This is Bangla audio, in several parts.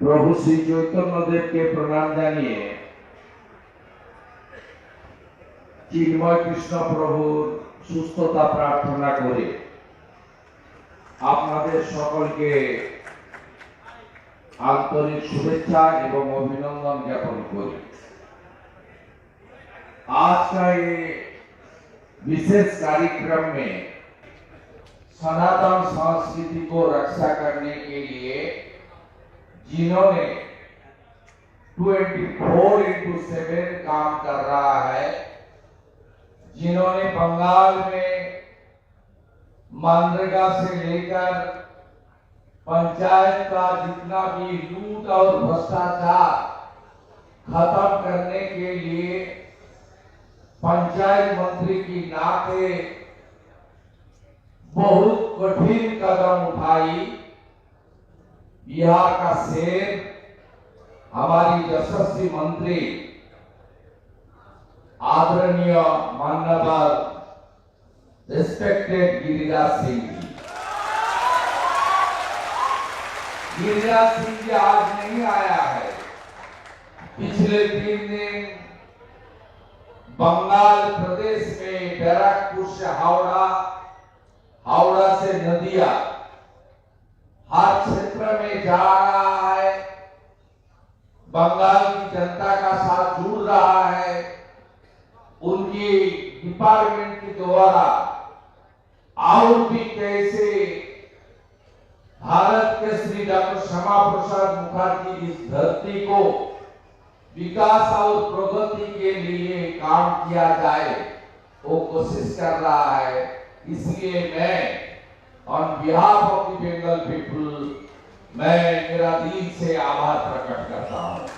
প্রভু শ্রী চৈতন্যদেবকে প্রণাম জানিয়ে চিন্ময় কৃষ্ণ প্রভুর সুস্থতা প্রার্থনা করে আপনাদের সকলকে আন্তরিক শুভেচ্ছা এবং অভিনন্দন का ये विशेष कार्यक्रम में सनातन संस्कृति को रक्षा करने के लिए जिन्होंने 24 इंटू सेवन काम कर रहा है, जिन्होंने बंगाल में मनरेगा से लेकर पंचायत का जितना भी लूट और भ्रष्टाचार खत्म करने के लिए पंचायत मंत्री की नाते बहुत कठिन कदम उठाई। बिहार का शेर हमारी यशस्वी मंत्री, आदरणीय मान्यवर रिस्पेक्टेड गिरिराज सिंह गिरिराज सिंह जी आज नहीं आया है। पिछले तीन दिन बंगाल प्रदेश में बैरकपुर से हावड़ा हावड़ा से नदिया, हर क्षेत्र में जा रहा है। बंगाल की जनता का साथ जुड़ रहा है। उनकी डिपार्टमेंट के द्वारा और भी कैसे भारत के श्री डॉक्टर श्यामा प्रसाद मुखर्जी इस धरती को विकास और प्रगति के लिए काम किया जाए, वो कोशिश कर रहा है। इसलिए मैं on behalf of the Bengal people मैं मेरा दिल से आभार प्रकट करता हूँ।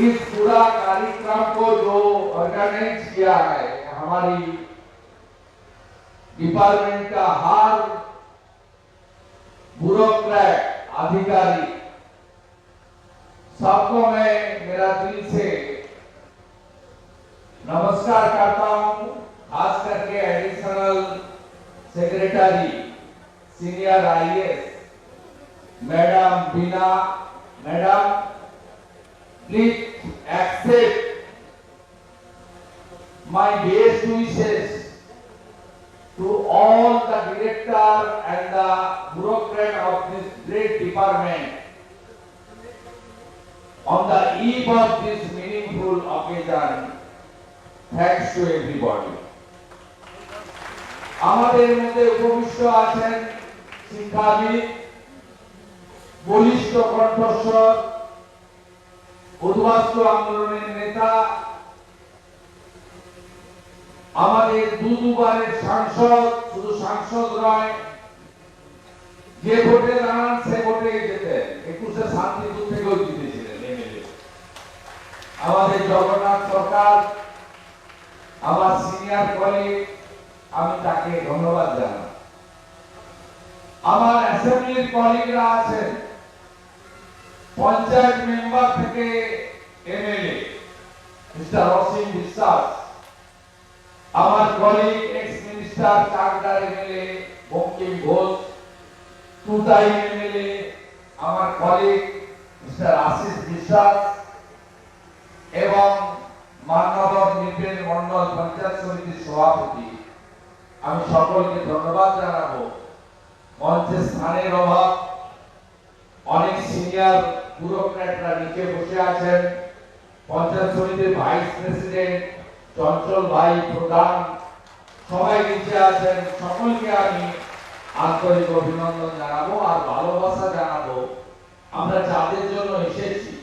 इस पूरा कार्यक्रम को जो ऑर्गेनाइज किया है, हमारी डिपार्टमेंट का हर ब्यूरोक्रेट अधिकारी सबको मैं मेरा दिल से नमस्कार करता हूँ, खास करके additional secretary senior IAS madam Bina madam please accept my best wishes to all the director and the bureaucrat of this great department on the eve of this meaningful occasion. Thanks to everybody. আমাদের মধ্যে উপবিষ্ট আছেন শিক্ষাবিদ বলিষ্ঠ কণ্ঠস্বর, উদ্বাস্তু আন্দোলনের নেতা, আমাদের দু দুবারের সাংসদ, শুধু সাংসদ নয়, যে ভোটে দাঁড়ান সে ভোটে যেতেন একুশে শান্তিপুর আমাদের জগন্নাথ সরকার, আমার সিনিয়র কলিগ আমি তাকে ধন্যবাদ জানাই। আমার অ্যাসেম্বলির কলিগরা আছেন, পঞ্চায়েত মেম্বার থেকে এমএলএ মিস্টার অসীম বিশ্বাস, আমার কলিগ এক্স মিনিস্টার চাকদার এমএলএ বঙ্কিম ঘোষ তুতাই এমএলএ আমার কলিগ মিস্টার আশিস বিশ্বাস এবং মান্যবর নির্বেন মন্ডল পঞ্চায়েত সমিতির সভাপতি। আমি সকলকে ধন্যবাদ জানাব। মঞ্চে স্থানের অভাব, অনেক সিনিয়র ব্যুরোক্র্যাটরা নিচে বসে আছেন। পঞ্চায়েত সমিতির ভাইস প্রেসিডেন্ট, চঞ্চল ভাই প্রধান, সবাই নিচে আছেন। সকলকে আমি আন্তরিক অভিনন্দন জানাব আর ভালোবাসা জানাব। আমরা যাদের জন্য এসেছি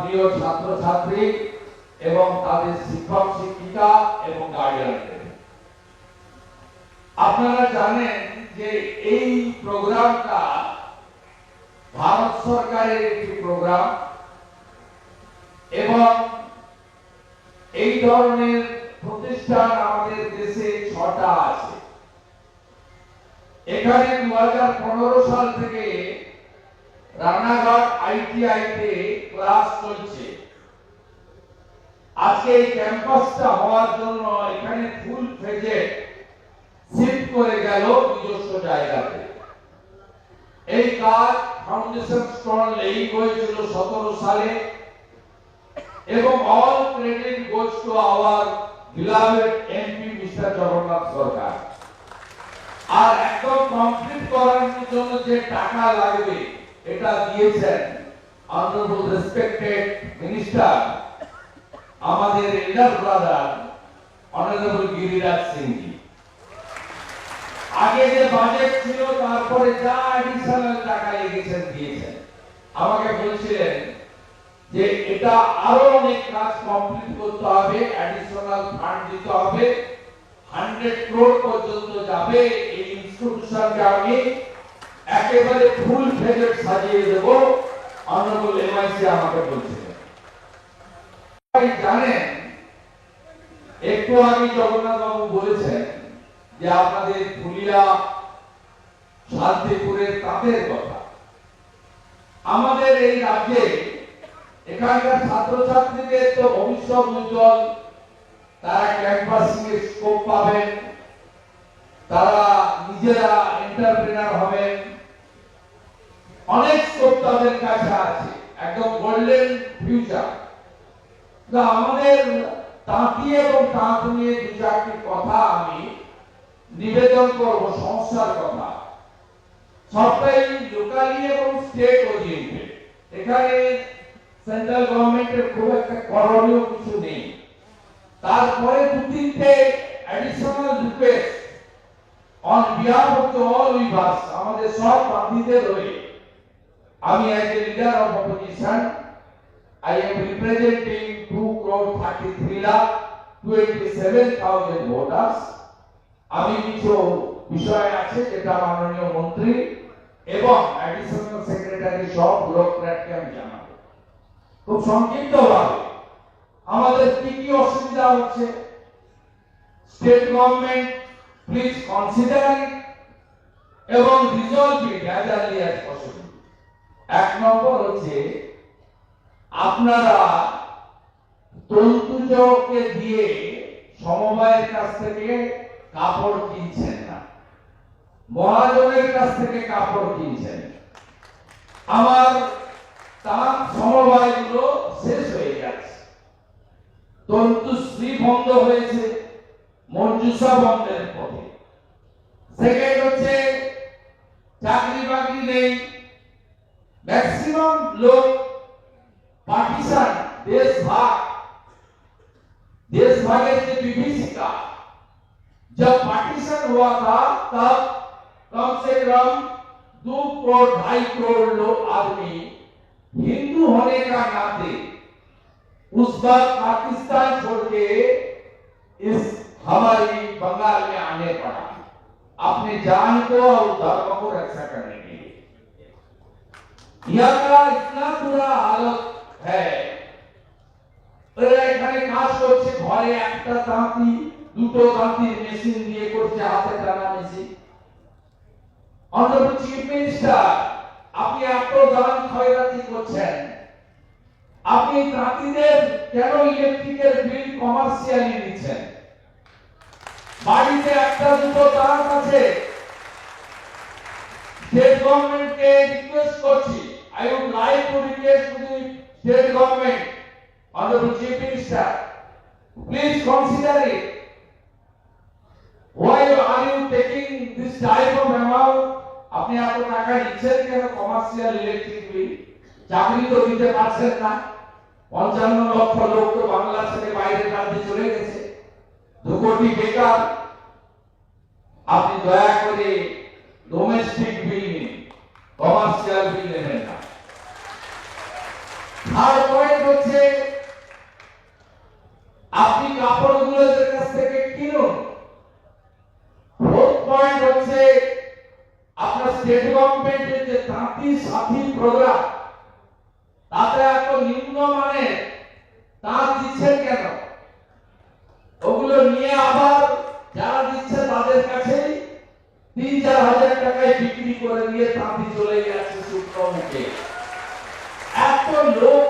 প্রিয় ছাত্র ছাত্রী এবং তাদের শিক্ষক শিক্ষিকা এবং গার্ডিয়ানদের আপনারা জানেন যে এই প্রোগ্রামটা ভারত সরকারের একটি প্রোগ্রাম এবং এই ধরনের প্রতিষ্ঠান আমাদের দেশে ছটা আছে। এখানে দু সাল থেকে রানাঘাট আইটিআই তে ক্লাস চলছে। আজকে এই ক্যাম্পাসটা হওয়ার জন্য এখানে ফুল ফেজে শিফট করে গেল নিজস্ব জায়গাতে। এই কাজ ফাউন্ডেশন স্টোন লেই হয়েছিল সতেরো সালে। এবং all credit goes to our beloved MP mister Jagannath Sarkar. আর একদম কমপ্লিট করার জন্য যে টাকা লাগবে এটা দিয়েছেন অনারেবল রেসপেক্টেড মিনিস্টার আমাদের elder brother honourable Giriraj Singh ji আগে যে বাজেট ছিল, তারপরে যা অ্যাডিশনাল টাকা লেগেছেন দিয়েছেন। আমাকে বলছিলেন যে এটা আরও অনেক কাজ কমপ্লিট করতে হবে অ্যাডিশনাল ফান্ড দিতে হবে। হান্ড্রেড ক্রোড পর্যন্ত যাবে এই ইনস্টিটিউশনকে আমি একেবারে ফুল ফেজে সাজিয়ে দেব। অনারেবল এমআইসি আমাকে বলছিলেন সবাই জানেন, একটু আগে জগন্নাথ বাবু বলেছেন যে আপনাদের ফুলিয়া শান্তিপুরের তাঁতের কথা। আমাদের এই রাজ্যে এখানকার ছাত্রছাত্রীদের তো ভবিষ্যৎ উজ্জ্বল। তারা ক্যাম্পাসিং স্কোপ পাবেন। তারা নিজেরা এন্টারপ্রেনার হবেন। অনেক স্কোপ তাদের কাছে আছে। একদম গোল্ডেন ফিউচার আমাদের তাঁতি এবং তাঁত নিয়ে দু চারটি কথা আমি নিবেদন করব, সমস্যার কথা। সবটাই লোকালি এবং স্টেট ওরিয়েন্টেড এখানে সেন্ট্রাল গভর্নমেন্টের খুব একটা করণীয় কিছু নেই। তারপরে দু তিনটে additional request on behalf of the all weavers আমাদের সব বান্ধীদের হয়ে আমি as a leader of opposition I am representing 2 crore 33 lakh 27,000 voters. আমি কিছু বিষয় আছে যেটা মাননীয় মন্ত্রী এবং অ্যাডিশনাল সেক্রেটারি সব ব্যুরোক্র্যাটকে আমি জানাব। খুব সংক্ষিপ্ত ভাবে আমাদের কি কি অসুবিধা হচ্ছে? স্টেট গভর্নমেন্ট প্লিজ কনসিডার এবং resolve it as early as possible এক নম্বর হচ্ছে, আপনারা তন্তুজকে দিয়ে সমবায়ের কাছ থেকে কাপড় কিনছেন না। মহাজনের কাছ থেকে কাপড় কিনছেন আমার তাঁত সমবায়গুলো শেষ হয়ে যাচ্ছে। তন্তুশ্রী বন্ধ হয়েছে মঞ্জুসা বন্ধের পথে। সেকেন্ড হচ্ছে, চাকরি বাকরি নেই। मैक्सिमम लोग पाकिस्तान, देश भाग। देश देशभाग बीबीसी का। जब पाकिस्तान हुआ था, तब कम से कम दो करोड़, ढाई करोड़ लोग आदमी हिंदू होने का नाते उस वक्त पाकिस्तान छोड़ के इस हमारी बंगाल में आने पड़ा। अपने जान को और धर्म को रक्षा करने के यहाँ का इतना बुरा हालत है এরা এখানে কাজ করছে ঘরে একটা দাঁতি দুটো দাঁতির মেশিন দিয়ে করছে হাতে টানা মেশিন অনারেবল চিফ মিনিস্টার আপনি এত দান ক্ষয়রাতি করছেন আপনি তাঁতিদের কেন ইলেকট্রিকের বিল কমার্শিয়ালি নিচ্ছেন বাড়িতে একটা দুটো দাঁত আছে স্টেট গভর্নমেন্টকে রিকোয়েস্ট করছি I would like to request to the state government, Honorable Chief Minister, please consider it. Why are you taking this type of amount? আপনি এত টাকা নিচ্ছেন কেন কমার্শিয়াল ইলেকট্রিক বিল চাকরি তো দিতে পারছেন না পঞ্চান্ন লক্ষ লোক তো বাংলা ছেড়ে বাইরে রাজ্যে চলে গেছে দু কোটি বেকার আপনি দয়া করে ডোমেস্টিক বিল নিন কমার্শিয়াল বিল নেবেন না আর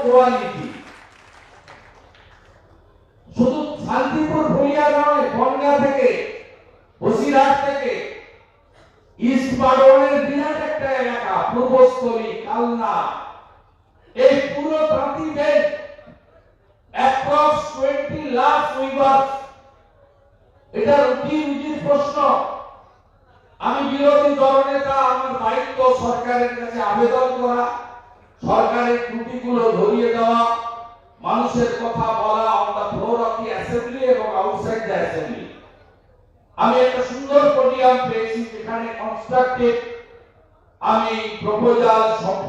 কোয়ালিটি। শুধু শান্তিপুর ফুলিয়া নয়, বনগা থেকে, বসিরহাট থেকে, ইস্ট বিরাট একটা এলাকা, পূর্বস্থলী, কালনা। এই পুরো উইভার্স এটা রুটি প্রশ্ন। আমি বিরোধী দলনেতা, আমার দায়িত্ব সরকারের কাছে আবেদন করা। সরকারের ত্রুটিগুলো ধরিয়ে দেওয়া, মানুষের কথা বলা on the floor of the assembly এবং আউটসাইড দ্য অ্যাসেম্বলি আমি একটা সুন্দর পোডিয়াম পেয়েছি যেখানে কনস্ট্রাকটিভ আমি প্রপোজাল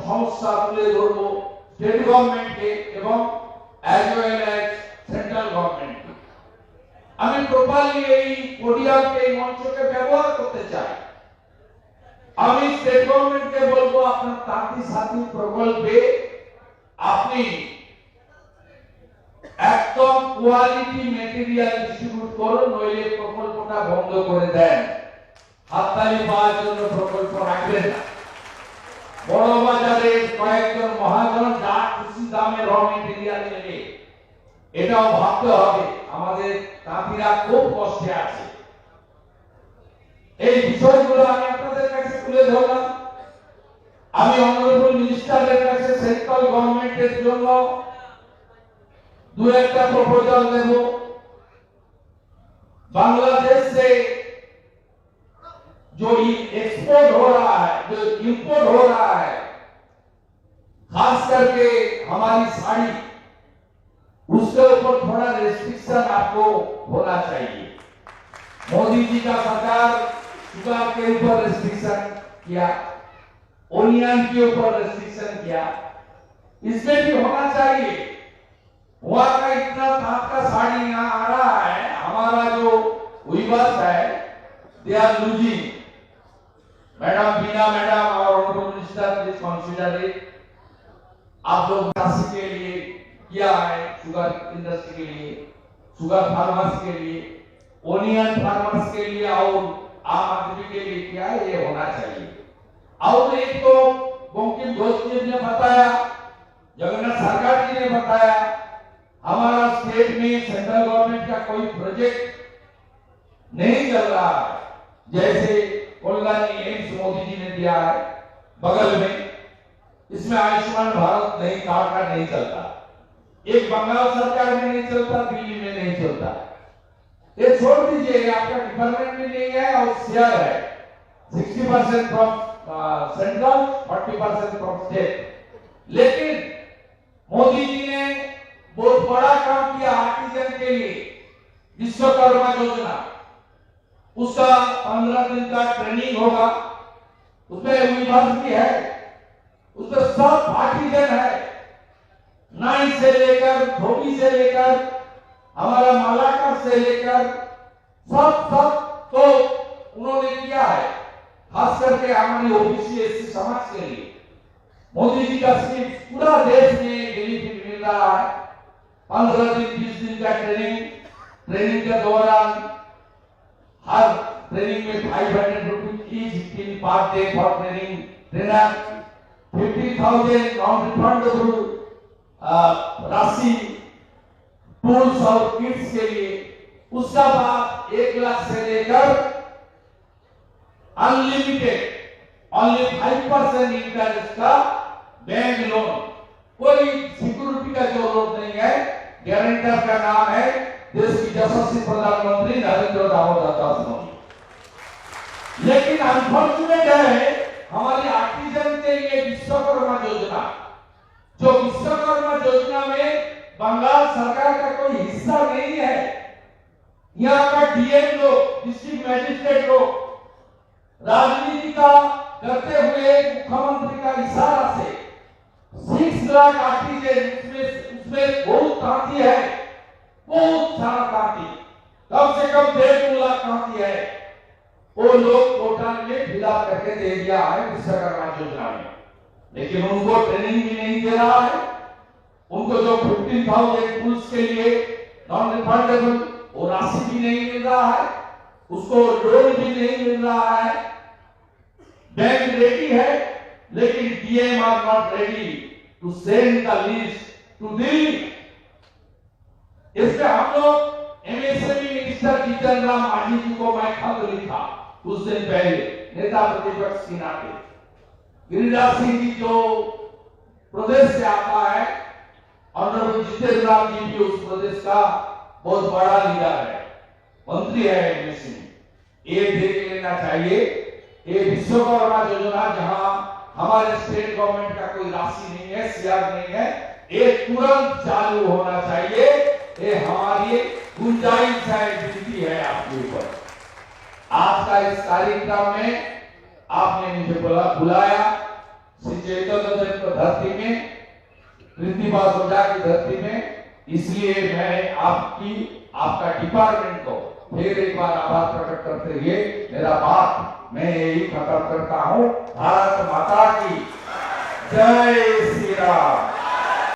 সমস্যা তুলে ধরবো স্টেট গভর্নমেন্টকে এবং অ্যাজ ওয়েল অ্যাজ সেন্ট্রাল গভর্নমেন্টকে আমি প্রপারলি এই পোডিয়ামকে এই মঞ্চকে ব্যবহার করতে চাই। আমি স্টেট গভর্নমেন্টকে বলব আপনার তাঁতি সাথী প্রকল্পে আপনি একদম কোয়ালিটি মেটেরিয়াল ডিস্ট্রিবিউট করুন, নইলে প্রকল্পটা বন্ধ করে দেন। হাততালি পাওয়ার জন্য প্রকল্প রাখবেন না। বড় বাজারে কয়েকজন মহাজন যা খুশি দামে র মেটেরিয়াল নেবে, এটাও ভাবতে হবে। আমাদের তাঁতিরা খুব কষ্টে আছে। এই বিষয়গুলো আমি আপনাদের কাছে তুলে ধরলাম আমি অনারেবল মিনিস্টারের কাছে সেন্ট্রাল গভর্নমেন্টের জন্য दो एक का प्रपोजल देवो बांग्लादेश से जो एक्सपोर्ट हो रहा है जो इंपोर्ट हो रहा है खास करके हमारी साड़ी उसके ऊपर थोड़ा रेस्ट्रिक्शन आपको होना चाहिए मोदी जी का सरकार शुगर के ऊपर रेस्ट्रिक्शन किया ओनियन के ऊपर रेस्ट्रिक्शन किया इसमें भी होना चाहिए। वहाँ का इतना ताप का साड़ी यहाँ आ रहा है, हमारा जो विवर्स है they are losing madam, Beena madam और honourable minister please consider it आप लोग कृषि के लिए किया है शुगर इंडस्ट्री के लिए शुगर फार्मर्स के लिए ओनियन फार्मर्स के लिए और आम आदमी के लिए क्या है ये होना चाहिए? और एक तो बंकिम घोष जी ने बताया, जगन्नाथ सरकार जी ने बताया, हमारा स्टेट में सेंट्रल गवर्नमेंट का कोई प्रोजेक्ट नहीं चल रहा है। जैसे कोलकानी एम्स मोदी जी ने दिया है, बगल में। इसमें आयुष्मान भारत नहीं, कार्ड का नहीं चलता। एक बंगाल सरकार में नहीं चलता, दिल्ली में नहीं चलता। ये छोड़ दीजिए आपका डिपार्टमेंट भी नहीं है और शेयर है। Sixty percent from central forty percent from state लेकिन मोदी जी ने बहुत बड़ा काम किया आर्टिजन के लिए, विश्वकर्मा योजना। उसका पंद्रह दिन का ट्रेनिंग होगा। उसमें भी है। उसमें सब आर्टिजन है। नाइन से लेकर धोबी से लेकर हमारा मालाकर से लेकर सब सब तो उन्होंने किया है खास करके हमारी ओबीसी, एससी समाज के लिए। मोदी जी का स्कीम पूरा देश में बेनिफिट मिल रहा है। पंद्रह दिन, बीस दिन का ट्रेनिंग ट्रेनिंग के दौरान हर ट्रेनिंग में five hundred rupees in per day for training trainer fifty thousand non refundable राशि टूल्स और किट्स के लिए। उसका बाद एक लाख से लेकर unlimited only five percent interest का बैंक लोन कोई सिक्योरिटी का ज़रूरत नहीं है गारंटर का नाम है, देश की यशस्वी प्रधानमंत्री नरेंद्र दामोदर दास मोदी। लेकिन अनफॉर्चुनेट है, हमारी आर्टिजन के लिए विश्वकर्मा योजना। जो विश्वकर्मा योजना में बंगाल सरकार का कोई हिस्सा नहीं है। यहाँ का डीएम लोग डिस्ट्रिक्ट मैजिस्ट्रेट लोग, राजनीति का करते हुए मुख्यमंत्री का इशारा से सिक्स लाख आर्टिजन उसमें उसमें बहुत तांती है, बहुत सारा तांती कम से कम डेढ़ दो लाख तांती है। वो लोग कोटा में फिलअप करके दे दिया है विश्वकर्मा योजना में। लेकिन उनको ट्रेनिंग भी नहीं दे रहा है। उनको जो फिफ्टीन थाउज़ेंड पुल्स के लिए नॉन रिफंडेबल वो राशि भी नहीं मिल रहा है, उसको लोन भी नहीं मिल रहा है। बैंक रेडी है, लेकिन DM are not ready to send the list to Delhi इसमें हम लोग एमएसएमई मिनिस्टर जीतन राम मांझी जी को मैं खत लिखा कुछ दिन पहले, नेता प्रतिपक्ष के नाते। गिरिराज सिंह जी जो प्रदेश से आता है ऑनरेबल जितेंद्र राम जी भी उस प्रदेश का बहुत बड़ा लीडर है, मंत्री है एमएसएमई ये देख लेना चाहिए ये विश्वकर्मा योजना जहाँ हमारे स्टेट गवर्नमेंट का कोई राशि नहीं है सीआर नहीं है ये तुरंत चालू होना चाहिए। ये हमारी गुंजाइश है विनती है आपके ऊपर। आज का इस कार्यक्रम में आपने मुझे बुला बुलाया की धरती में कृतिमा सोजा की धरती में, इसलिए मैं आपकी, आपका डिपार्टमेंट को फिर एक बार आभार प्रकट करते हुए, मेरा बात मैं यही खत्म करता हूँ, भारत माता की जय श्री राम।